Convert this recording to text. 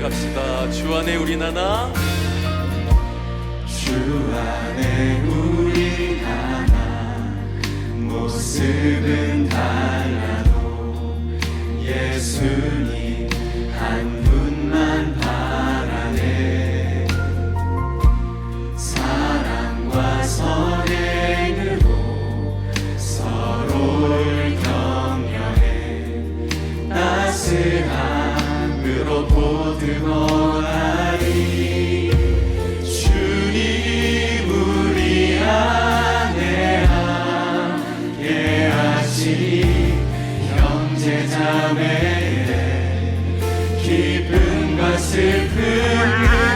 고백합시다. 주 안에 우린 하나. 주 안에 우리 하나 모습은 달라도 예수 참회에 기쁨과 슬픔을